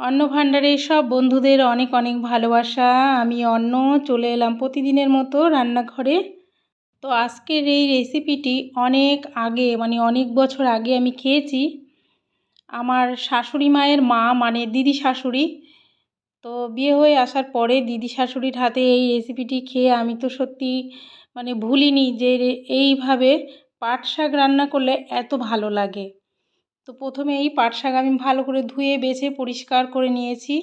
অন্ন ভাণ্ডারের সব বন্ধুদের অনেক অনেক ভালোবাসা। আমি অন্ন চলে এলাম প্রতিদিনের মতো রান্নাঘরে। তো আজকের এই রেসিপিটি অনেক আগে মানে অনেক বছর আগে আমি খেয়েছি। আমার শাশুড়ি মায়ের মা মানে দিদি শাশুড়ি। তো বিয়ে হয়ে আসার পরে দিদি শাশুড়ির হাতে এই রেসিপিটি খেয়ে আমি তো সত্যি মানে ভুলিনি যে এইভাবে পাট শাক রান্না করলে এত ভালো লাগে। তো প্রথমে এই পাট শাক আমি ভালো করে ধুয়ে, বেছে, পরিষ্কার করে নিয়েছি।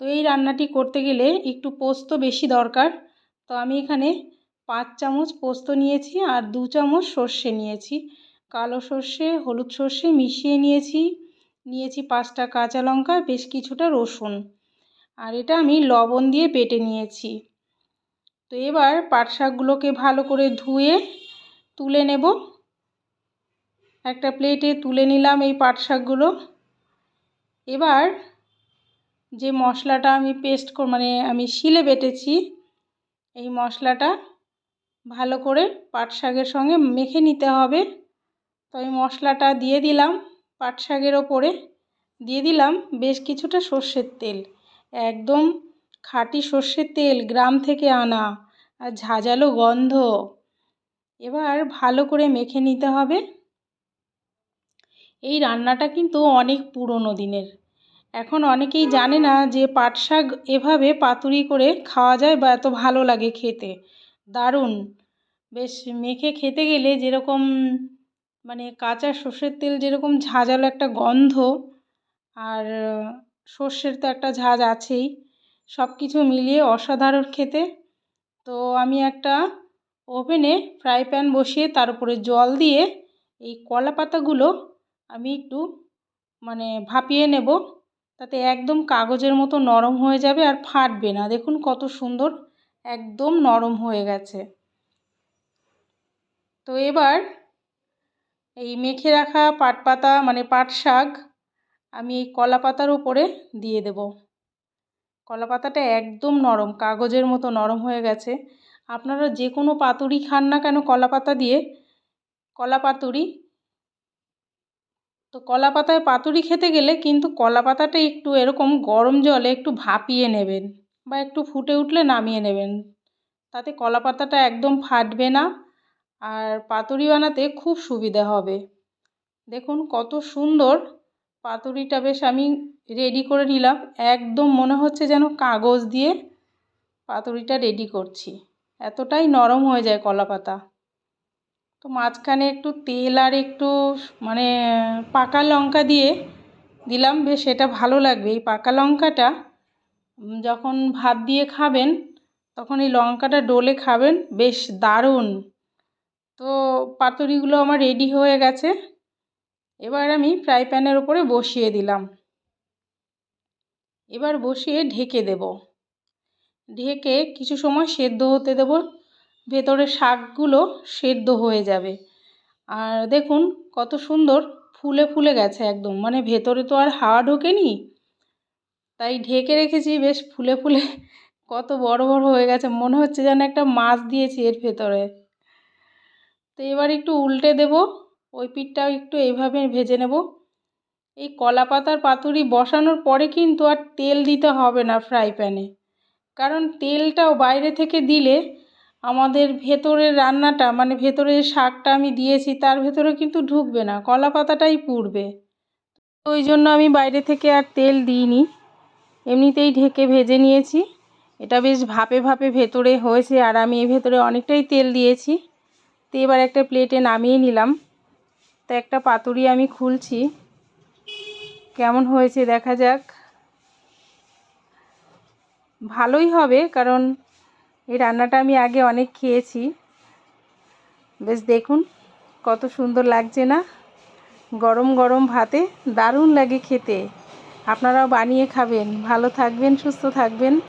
তো এই রান্নাটি করতে গেলে একটু পোস্ত বেশি দরকার। তো আমি এখানে পাঁচ চামচ পোস্ত নিয়েছি আর দু চামচ সর্ষে নিয়েছি। কালো সর্ষে, হলুদ সর্ষে মিশিয়ে নিয়েছি। নিয়েছি পাঁচটা কাঁচা লঙ্কা, বেশ কিছুটা রসুন। আর এটা আমি লবণ দিয়ে বেটে নিয়েছি। তো এবার পাট শাকগুলোকে ভালো করে ধুয়ে, তুলে নেব। একটা প্লেটে তুলে নিলাম এই পাট শাকগুলো। এবার যে মশলাটা আমি পেস্ট মানে আমি শিলে বেটেছি, এই মশলাটা ভালো করে পাট শাকের সঙ্গে মেখে নিতে হবে। তো এই মশলাটা দিয়ে দিলাম, পাট শাকের ওপরে দিয়ে দিলাম বেশ কিছুটা সর্ষের তেল। একদম খাঁটি সর্ষের তেল গ্রাম থেকে আনা, আর ঝাঁঝালো গন্ধ। এবার ভালো করে মেখে নিতে হবে। এই রান্নাটা কিন্তু অনেক পুরনো দিনের। এখন অনেকেই জানে না যে পাট শাক এভাবে পাতুরি করে খাওয়া যায় বা এত ভালো লাগে খেতে। দারুণ। বেশ মেখে খেতে গেলে যেরকম মানে কাঁচা সর্ষের তেল যেরকম ঝাঁঝালো একটা গন্ধ, আর সর্ষের তো একটা ঝাঁঝ আছেই সব কিছু মিলিয়ে অসাধারণ খেতে। তো আমি একটা ওভেনে ফ্রাই প্যান বসিয়ে তার উপরে জল দিয়ে এই কলা পাতাগুলো আমি একটু মানে ভাপিয়ে নেব। তাতে একদম কাগজের মতো নরম হয়ে যাবে আর ফাটবে না। দেখুন কত সুন্দর একদম নরম হয়ে গেছে। তো এবার এই মেখে রাখা পাট পাতা মানে পাট শাক, আমি এই কলা পাতার উপরে দিয়ে দেব। কলা পাতাটা একদম নরম, কাগজের মতো নরম হয়ে গেছে। আপনারা যে কোনো পাতুরি খান না কেন কলা পাতা দিয়ে, কলা পাতুরি তো কলা পাতায় পাতুরি খেতে গেলে কিন্তু কলা পাতাটা একটু এরকম গরম জলে একটু ভাপিয়ে নেবেন বা একটু ফুটে উঠলে নামিয়ে নেবেন। তাতে কলা পাতাটা একদম ফাটবে না আর পাতুরি বানাতে খুব সুবিধা হবে। দেখুন কত সুন্দর পাতুরিটা বেশ আমি রেডি করে নিলাম। একদম মনে হচ্ছে যেন কাগজ দিয়ে পাতুরিটা রেডি করছি। এতটাই নরম হয়ে যায় কলা পাতা তো মাঝখানে একটু তেল আর একটু মানে পাকা লঙ্কা দিয়ে দিলাম, বেশ এটা ভালো লাগবে। এই পাকা লঙ্কাটা যখন ভাত দিয়ে খাবেন, তখন এই লঙ্কাটা ডলে খাবেন, বেশ দারুণ। তো পাতুরিগুলো আমার রেডি হয়ে গেছে। এবার আমি ফ্রাই প্যানের ওপরে বসিয়ে দিলাম। এবার বসিয়ে ঢেকে দেব। ঢেকে কিছু সময় সেদ্ধ হতে দেব। ভেতরের শাকগুলো সেদ্ধ হয়ে যাবে। আর দেখুন কত সুন্দর ফুলে ফুলে গেছে একদম। মানে ভেতরে তো আর হাওয়া ঢোকেনি। তাই ঢেকে রেখেছি, বেশ ফুলে ফুলে কত বড় বড় হয়ে গেছে। মনে হচ্ছে যেন একটা মাছ দিয়েছি এর ভেতরে। তো এবার একটু উল্টে দেব, ওই পিঠটাও একটু এইভাবে ভেজে নেব। এই কলা পাতার পাতুরি বসানোর পরে কিন্তু আর তেল দিতে হবে না ফ্রাই প্যানে। কারণ তেলটাও বাইরে থেকে দিলে আমাদের ভেতরের রান্নাটা মানে ভেতরে যে শাকটা আমি দিয়েছি, তার ভেতরে কিন্তু ঢুকবে না, কলা পাতাটাই পুড়বে। ওই জন্য আমি বাইরে থেকে আর তেল দিইনি। এমনিতেই ঢেকে ভেজে নিয়েছি। এটা বেশ ভাপে ভাপে ভেতরে হয়েছে, আর আমি এর ভেতরে অনেকটাই তেল দিয়েছি। তো এবার একটা প্লেটে নামিয়ে নিলাম। তো একটা পাতুরি আমি খুলছি। কেমন হয়েছে দেখা যাক। ভালোই হবে, কারণ এই রান্নাটা আমি আগে অনেক খেয়েছি। বেশ দেখুন, কত সুন্দর লাগছে না? গরম গরম ভাতে দারুণ লাগে খেতে। আপনারাও বানিয়ে খাবেন। ভালো থাকবেন, সুস্থ থাকবেন।